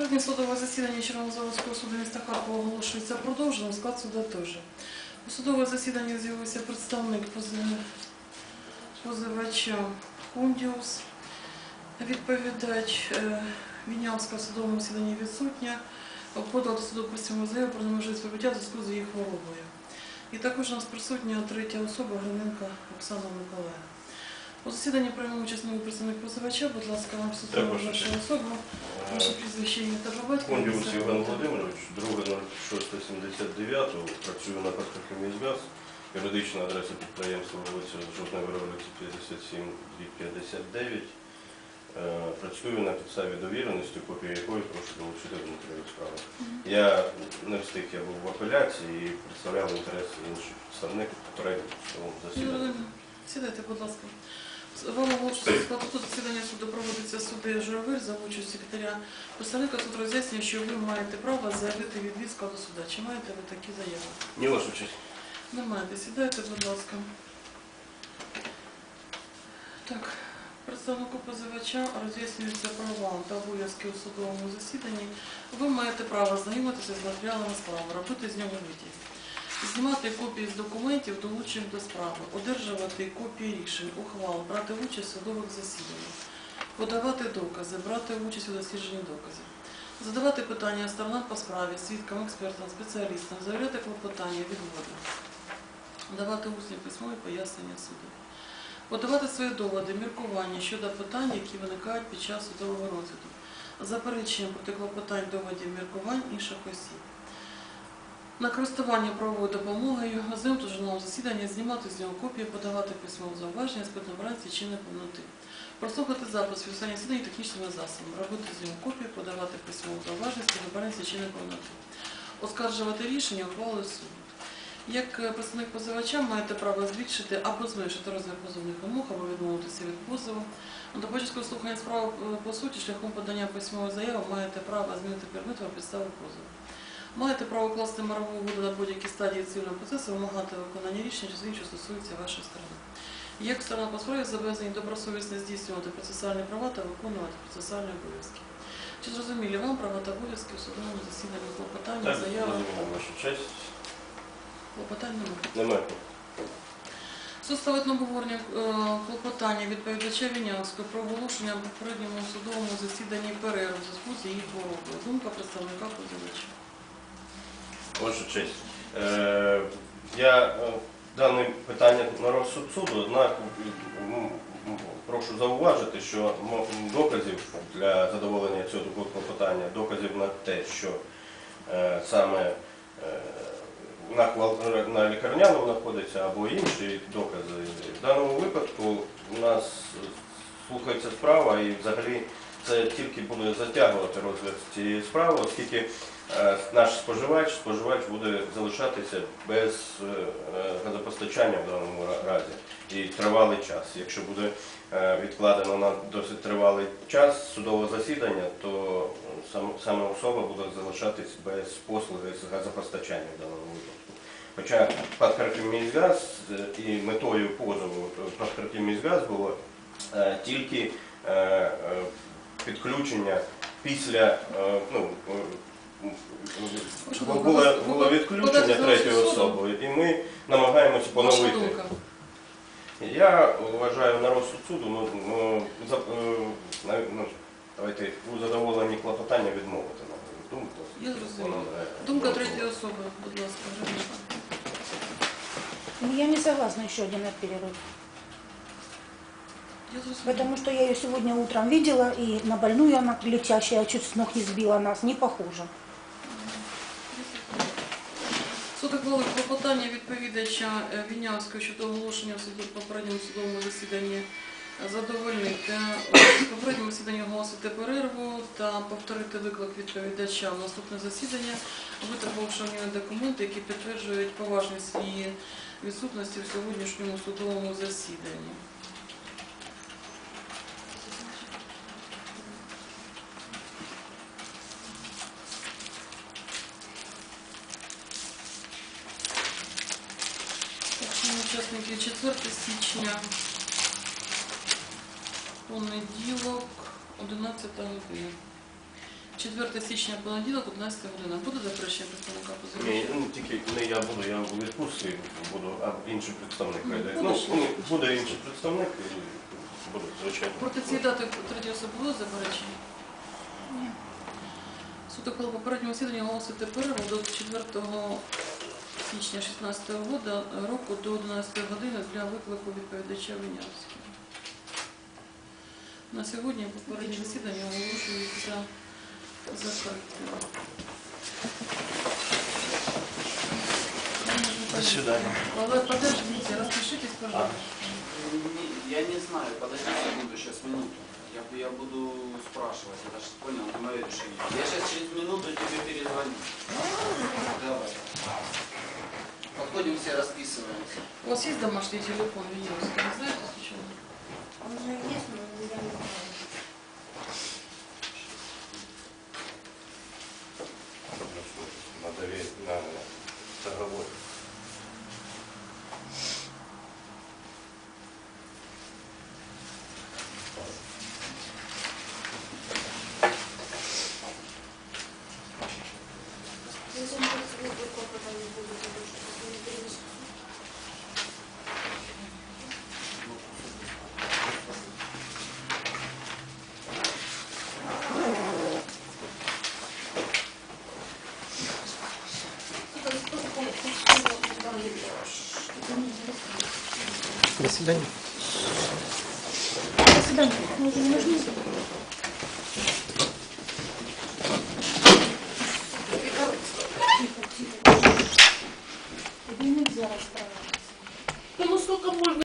Попереднє судове засідання Червонозаводського суду міста Харкова оголошується продовженим, склад суда теж. У судове засідання з'явився представник позивача Хундіус, відповідач е, Вінявська в судовому засіданні відсутня, подала до суду письмову заяву про неможливість побиття в зв'язку з її хворобою. І також у нас присутня третя особа Гриненка Оксана Миколаївна. У засіданні приймав участь новий представник позивача, будь ласка, вам Також вашої особи, ваше прізвище ім'я та по батькові. Кондіус Євген Володимирович, 2.06.79, працюю на Петрохімізгаз, юридична адреса підприємства вулиця Жовтнева революції 57, 59. Е, Працюю на підставі довіреності, копію якої прошу долучити до матеріалів справи. Я не встиг, я був в апеляції і представляв інтереси інших представників засідання. Зрозуміло. Сідайте, будь ласка. Вам оголошується склад суду засідання суду проводиться суди Журавель за участю секретаря. Представника суд роз'яснює, що ви маєте право заявити відвід складу суда. Чи маєте ви такі заяви? Ні, ваша честь. Не маєте. Сідайте, будь ласка. Так. Представнику позивача роз'яснюються права та обов'язки у судовому засіданні. Ви маєте право знайомитися з матеріалами справи, робити з нього витяг, знімати копії з документів, долучених до справи, одержувати копії рішень, ухвал, брати участь в судових засіданнях, подавати докази, брати участь у дослідженні доказів, задавати питання сторонам по справі, свідкам, експертам, спеціалістам, заявляти клопотання, відводи, давати усні письмові пояснення суду. Подавати свої доводи, міркування щодо питань, які виникають під час судового розгляду, заперечення проти клопотань доводів міркувань інших осіб. На користування правовою допомогою, ознайомити журналом засідання, знімати з нього копії, подавати письмове зауваження з чи неповноти. Прослухати запис фіксування засідання технічними засобами, робити з нього копії, подавати письмове зауваження з чи неповноти. Оскаржувати рішення ухвали суду. Як е, представник позивача маєте право збільшити або зменшити розмір позовних вимог, або відмовитися від позову. До початку слухання справи е, по суті шляхом подання письмової заяви маєте право змінити предмет або підстави позову. Маєте право класти мирову угоду на будь-якій стадії цивільного процесу, вимагати виконання рішення, чи що стосується вашої сторони. Як сторона по справі зобов'язані добросовісно здійснювати процесуальні права та виконувати процесуальні обов'язки. Чи зрозумілі вам права та обов'язки у судовому засіданні клопотання, Так, заяви? Клопотань немає. Немає. Суд ставить на обговорення е, клопотання відповідача Вінявського про оголошення в попередньому судовому засіданні перерву в зв'язку з її хворобою. Думка представника позивача. Ваша честь. Е, я е, дане питання на розсуд суду, однак прошу зауважити, що доказів для задоволення цього клопотання, доказів на те, що е, саме е, на, на лікарняному знаходиться або інші докази. В даному випадку у нас слухається справа і взагалі це тільки буде затягувати розгляд цієї справи, оскільки е, наш споживач, споживач буде залишатися без е, газопостачання в даному разі і тривалий час. Якщо буде е, відкладено на досить тривалий час судового засідання, то саме особа буде залишатись без послуги з газопостачання в даному випадку. Хоча Паткаркімміськгаз і метою позову Паткаркімміськгаз було тільки підключення після е, ну, е, було, було відключення третьої особи, і ми намагаємося поновити. Я вважаю на розсуд суду, ну, ну, за, е, ну, давайте у задоволенні клопотання відмовити на думку. Я зрозуміла. Думка третьої особи, будь ласка. Ну, Я не согласна еще один перерыв. Потому что я ее сегодня утром видела, и на больную она летящая чуть с ног не сбила нас, не похоже. Суд ухвалив клопотання відповідача е, Вінявського щодо оголошення в попередньому судовому засіданні задовольнити. В попередньому засіданні оголосити перерву та повторити виклик відповідача в наступне засідання, витребувавши в документи, які підтверджують поважність її відсутності в сьогоднішньому судовому засіданні. Учасники, 4 січня, понеділок, 11 година. 4 січня понеділок, 11 година. Буде заперечення представника Ні, позивача? ну, тільки не я буду, я у відпустці буду, а інший представник Ну, прийде. Ну, ну, буде інший представник і буде, звичайно. Проти цієї дати третьої особи було заперечення? Ні. Суд ухвалив попереднього засідання оголосити перерву до 4 січня 16 года, року до 11 години для виклику відповідача Винявського. На сьогодні попереднє засідання оголошується закритим. До свидания. Але подождите, распишитесь, пожалуйста. Не- Я не знаю, подожди секунду, сейчас минуту. Я, я буду спрашивать, это же понял, это мое решение. Я сейчас через минуту тебе перезвоню. Давай. Подходим все, расписываемся. У вас есть домашний телефон видео, Не знаете случайно? Он же есть, но я не знаю. Надо верить на договор. До свидания.